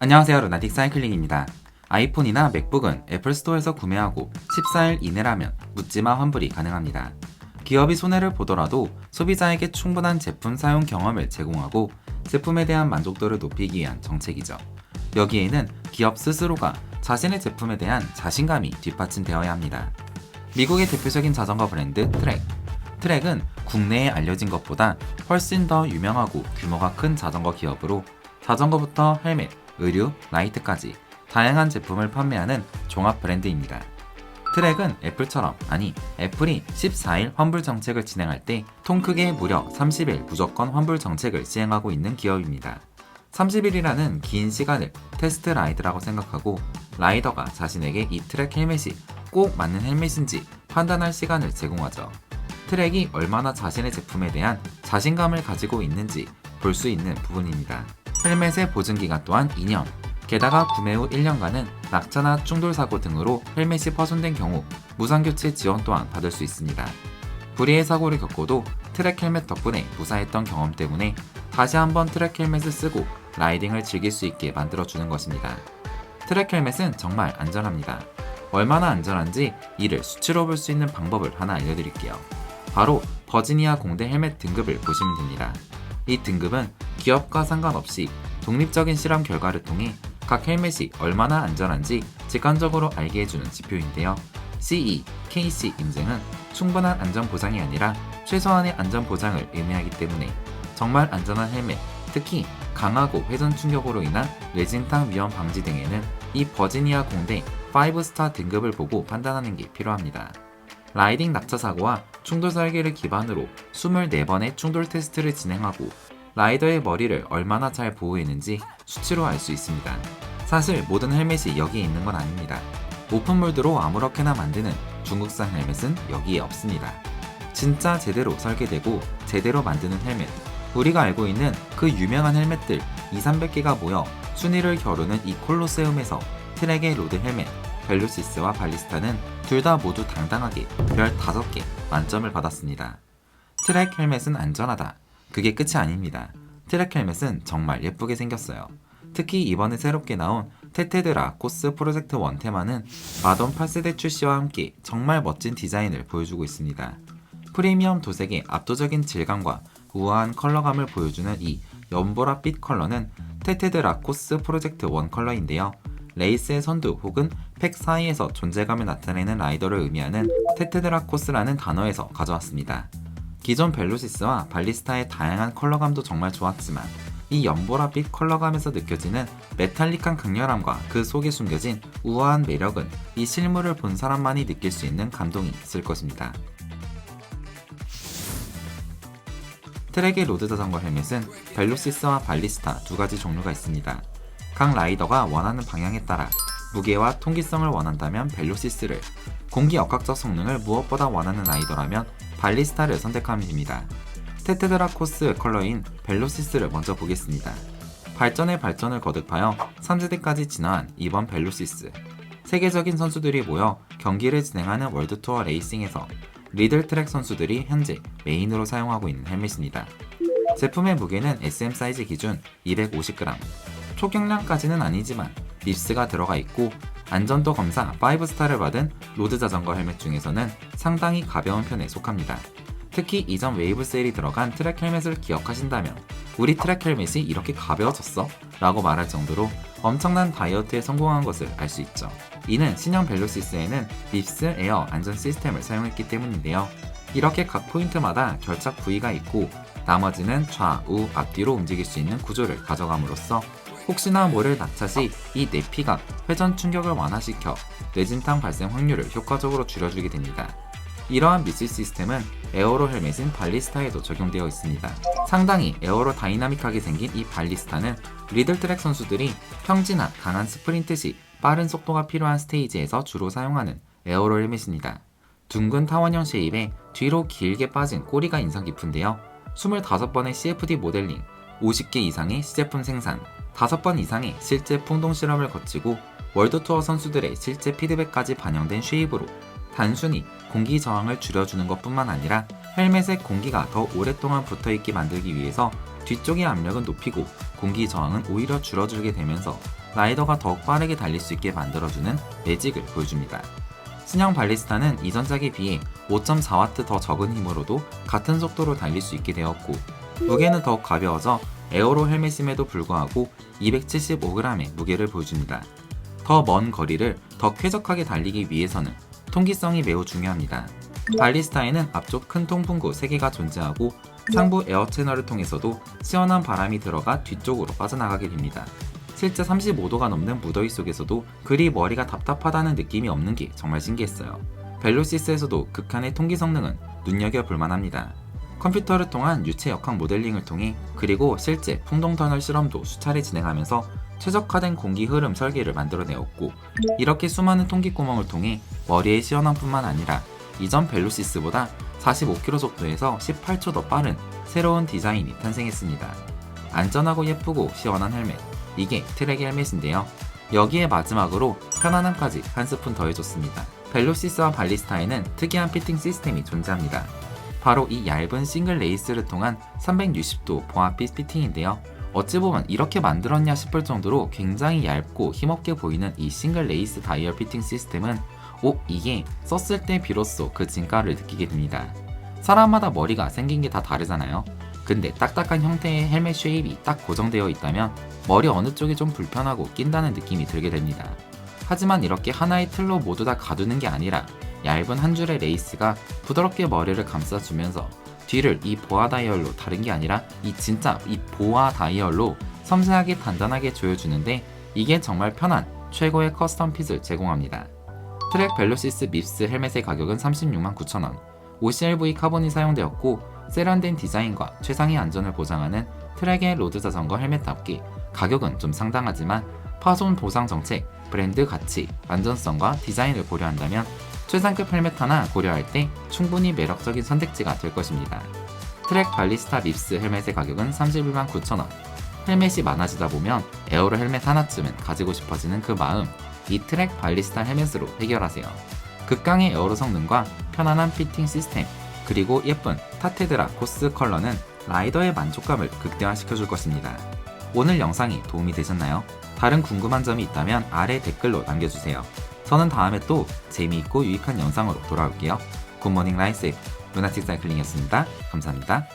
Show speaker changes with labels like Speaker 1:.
Speaker 1: 안녕하세요 루나틱 사이클링입니다. 아이폰이나 맥북은 애플 스토어에서 구매하고 14일 이내라면 묻지마 환불이 가능합니다. 기업이 손해를 보더라도 소비자에게 충분한 제품 사용 경험을 제공하고 제품에 대한 만족도를 높이기 위한 정책이죠. 여기에는 기업 스스로가 자신의 제품에 대한 자신감이 뒷받침되어야 합니다. 미국의 대표적인 자전거 브랜드 트랙. 트랙은 국내에 알려진 것보다 훨씬 더 유명하고 규모가 큰 자전거 기업으로 자전거부터 헬멧, 의류, 라이트까지 다양한 제품을 판매하는 종합 브랜드입니다. 트랙은 애플처럼 아니 애플이 14일 환불 정책을 진행할 때 통 크게 무려 30일 무조건 환불 정책을 시행하고 있는 기업입니다. 30일이라는 긴 시간을 테스트 라이드라고 생각하고 라이더가 자신에게 이 트랙 헬멧이 꼭 맞는 헬멧인지 판단할 시간을 제공하죠. 트랙이 얼마나 자신의 제품에 대한 자신감을 가지고 있는지 볼 수 있는 부분입니다. 헬멧의 보증 기간 또한 2년. 게다가 구매 후 1년간은 낙차나 충돌 사고 등으로 헬멧이 파손된 경우 무상 교체 지원 또한 받을 수 있습니다. 불의의 사고를 겪고도 트랙 헬멧 덕분에 무사했던 경험 때문에 다시 한번 트랙 헬멧을 쓰고 라이딩을 즐길 수 있게 만들어 주는 것입니다. 트랙 헬멧은 정말 안전합니다. 얼마나 안전한지 이를 수치로 볼 수 있는 방법을 하나 알려드릴게요. 바로 버지니아 공대 헬멧 등급을 보시면 됩니다. 이 등급은 기업과 상관없이 독립적인 실험 결과를 통해 각 헬멧이 얼마나 안전한지 직관적으로 알게 해주는 지표인데요. CE, KC 인증은 충분한 안전 보장이 아니라 최소한의 안전 보장을 의미하기 때문에 정말 안전한 헬멧, 특히 강하고 회전 충격으로 인한 뇌진탕 위험 방지 등에는 이 버지니아 공대 5스타 등급을 보고 판단하는 게 필요합니다. 라이딩 낙차 사고와 충돌 설계를 기반으로 24번의 충돌 테스트를 진행하고 라이더의 머리를 얼마나 잘 보호했는지 수치로 알 수 있습니다. 사실 모든 헬멧이 여기에 있는 건 아닙니다. 오픈몰드로 아무렇게나 만드는 중국산 헬멧은 여기에 없습니다. 진짜 제대로 설계되고 제대로 만드는 헬멧. 우리가 알고 있는 그 유명한 헬멧들 2, 300개가 모여 순위를 겨루는 이 콜로세움에서 트랙의 로드 헬멧, 벨루시스와 발리스타는 둘 다 모두 당당하게 별 5개 만점을 받았습니다. 트랙 헬멧은 안전하다. 그게 끝이 아닙니다. 트랙 헬멧은 정말 예쁘게 생겼어요. 특히 이번에 새롭게 나온 테테드라 코스 프로젝트 1 테마는 마돈 8세대 출시와 함께 정말 멋진 디자인을 보여주고 있습니다. 프리미엄 도색의 압도적인 질감과 우아한 컬러감을 보여주는 이 연보라빛 컬러는 테테드라 코스 프로젝트 1 컬러인데요. 레이스의 선두 혹은 팩 사이에서 존재감을 나타내는 라이더를 의미하는 테테드라코스라는 단어에서 가져왔습니다. 기존 벨루시스와 발리스타의 다양한 컬러감도 정말 좋았지만 이 연보라빛 컬러감에서 느껴지는 메탈릭한 강렬함과 그 속에 숨겨진 우아한 매력은 이 실물을 본 사람만이 느낄 수 있는 감동이 있을 것입니다. 트랙의 로드 자전거 헬멧은 벨루시스와 발리스타 두 가지 종류가 있습니다. 각 라이더가 원하는 방향에 따라 무게와 통기성을 원한다면 벨루시스를, 공기 역학적 성능을 무엇보다 원하는 라이더라면 발리스타를 선택하면 됩니다. 테테드라 코스 컬러인 벨로시스를 먼저 보겠습니다. 발전의 발전을 거듭하여 3세대까지 진화한 이번 벨로시스. 세계적인 선수들이 모여 경기를 진행하는 월드투어 레이싱에서 리들 트랙 선수들이 현재 메인으로 사용하고 있는 헬멧입니다. 제품의 무게는 SM 사이즈 기준 250g. 초경량까지는 아니지만 립스가 들어가 있고 안전도 검사 5스타를 받은 로드 자전거 헬멧 중에서는 상당히 가벼운 편에 속합니다. 특히 이전 웨이브 세일이 들어간 트랙 헬멧을 기억하신다면 우리 트랙 헬멧이 이렇게 가벼워졌어? 라고 말할 정도로 엄청난 다이어트에 성공한 것을 알 수 있죠. 이는 신형 벨로시스에는 립스 에어 안전 시스템을 사용했기 때문인데요. 이렇게 각 포인트마다 결착 부위가 있고 나머지는 좌우 앞뒤로 움직일 수 있는 구조를 가져감으로써 혹시나 모를 낙차 시 이 내피가 회전 충격을 완화시켜 뇌진탕 발생 확률을 효과적으로 줄여주게 됩니다. 이러한 미실 시스템은 에어로 헬멧인 발리스타에도 적용되어 있습니다. 상당히 에어로 다이나믹하게 생긴 이 발리스타는 리들 트랙 선수들이 평지나 강한 스프린트 시 빠른 속도가 필요한 스테이지에서 주로 사용하는 에어로 헬멧입니다. 둥근 타원형 쉐입에 뒤로 길게 빠진 꼬리가 인상 깊은데요. 25번의 CFD 모델링, 50개 이상의 시제품 생산, 5번 이상의 실제 풍동 실험을 거치고 월드 투어 선수들의 실제 피드백까지 반영된 쉐입으로 단순히 공기 저항을 줄여주는 것 뿐만 아니라 헬멧에 공기가 더 오랫동안 붙어 있게 만들기 위해서 뒤쪽의 압력은 높이고 공기 저항은 오히려 줄어들게 되면서 라이더가 더욱 빠르게 달릴 수 있게 만들어주는 매직을 보여줍니다. 신형 발리스타는 이전작에 비해 5.4W 더 적은 힘으로도 같은 속도로 달릴 수 있게 되었고 무게는 더욱 가벼워져 에어로 헬멧임에도 불구하고 275g의 무게를 보여줍니다. 더 먼 거리를 더 쾌적하게 달리기 위해서는 통기성이 매우 중요합니다. 발리스타에는 앞쪽 큰 통풍구 3개가 존재하고 상부 에어 채널을 통해서도 시원한 바람이 들어가 뒤쪽으로 빠져나가게 됩니다. 실제 35도가 넘는 무더위 속에서도 그리 머리가 답답하다는 느낌이 없는 게 정말 신기했어요. 벨로시스에서도 극한의 통기 성능은 눈여겨볼 만합니다. 컴퓨터를 통한 유체 역학 모델링을 통해 그리고 실제 풍동 터널 실험도 수차례 진행하면서 최적화된 공기 흐름 설계를 만들어내었고 이렇게 수많은 통기 구멍을 통해 머리의 시원함뿐만 아니라 이전 벨로시스보다 45km 속도에서 18초 더 빠른 새로운 디자인이 탄생했습니다. 안전하고 예쁘고 시원한 헬멧 이게 트랙 헬멧인데요. 여기에 마지막으로 편안함까지 한 스푼 더해줬습니다. 벨로시스와 발리스타에는 특이한 피팅 시스템이 존재합니다. 바로 이 얇은 싱글 레이스를 통한 360도 보합빛 피팅인데요. 어찌 보면 이렇게 만들었냐 싶을 정도로 굉장히 얇고 힘없게 보이는 이 싱글 레이스 다이얼 피팅 시스템은 오 이게 썼을 때 비로소 그 진가를 느끼게 됩니다. 사람마다 머리가 생긴 게 다 다르잖아요. 근데 딱딱한 형태의 헬멧 쉐입이 딱 고정되어 있다면 머리 어느 쪽이 좀 불편하고 낀다는 느낌이 들게 됩니다. 하지만 이렇게 하나의 틀로 모두 다 가두는 게 아니라 얇은 한 줄의 레이스가 부드럽게 머리를 감싸주면서 뒤를 이 보아 다이얼로 다른 게 아니라 이 진짜 이 보아 다이얼로 섬세하게 단단하게 조여주는데 이게 정말 편한 최고의 커스텀 핏을 제공합니다. 트랙 벨로시스 밉스 헬멧의 가격은 36만 9천원 OCLV 카본이 사용되었고 세련된 디자인과 최상의 안전을 보장하는 트랙의 로드 자전거 헬멧답게 가격은 좀 상당하지만 파손 보상 정책, 브랜드 가치, 안전성과 디자인을 고려한다면 최상급 헬멧 하나 고려할 때 충분히 매력적인 선택지가 될 것입니다. 트랙 발리스타 립스 헬멧의 가격은 31만 9천원. 헬멧이 많아지다 보면 에어로 헬멧 하나쯤은 가지고 싶어지는 그 마음, 이 트랙 발리스타 헬멧으로 해결하세요. 극강의 에어로 성능과 편안한 피팅 시스템, 그리고 예쁜 타테드라 코스 컬러는 라이더의 만족감을 극대화시켜줄 것입니다. 오늘 영상이 도움이 되셨나요? 다른 궁금한 점이 있다면 아래 댓글로 남겨주세요. 저는 다음에 또 재미있고 유익한 영상으로 돌아올게요. 굿모닝 라이스 루나틱 사이클링이었습니다. 감사합니다.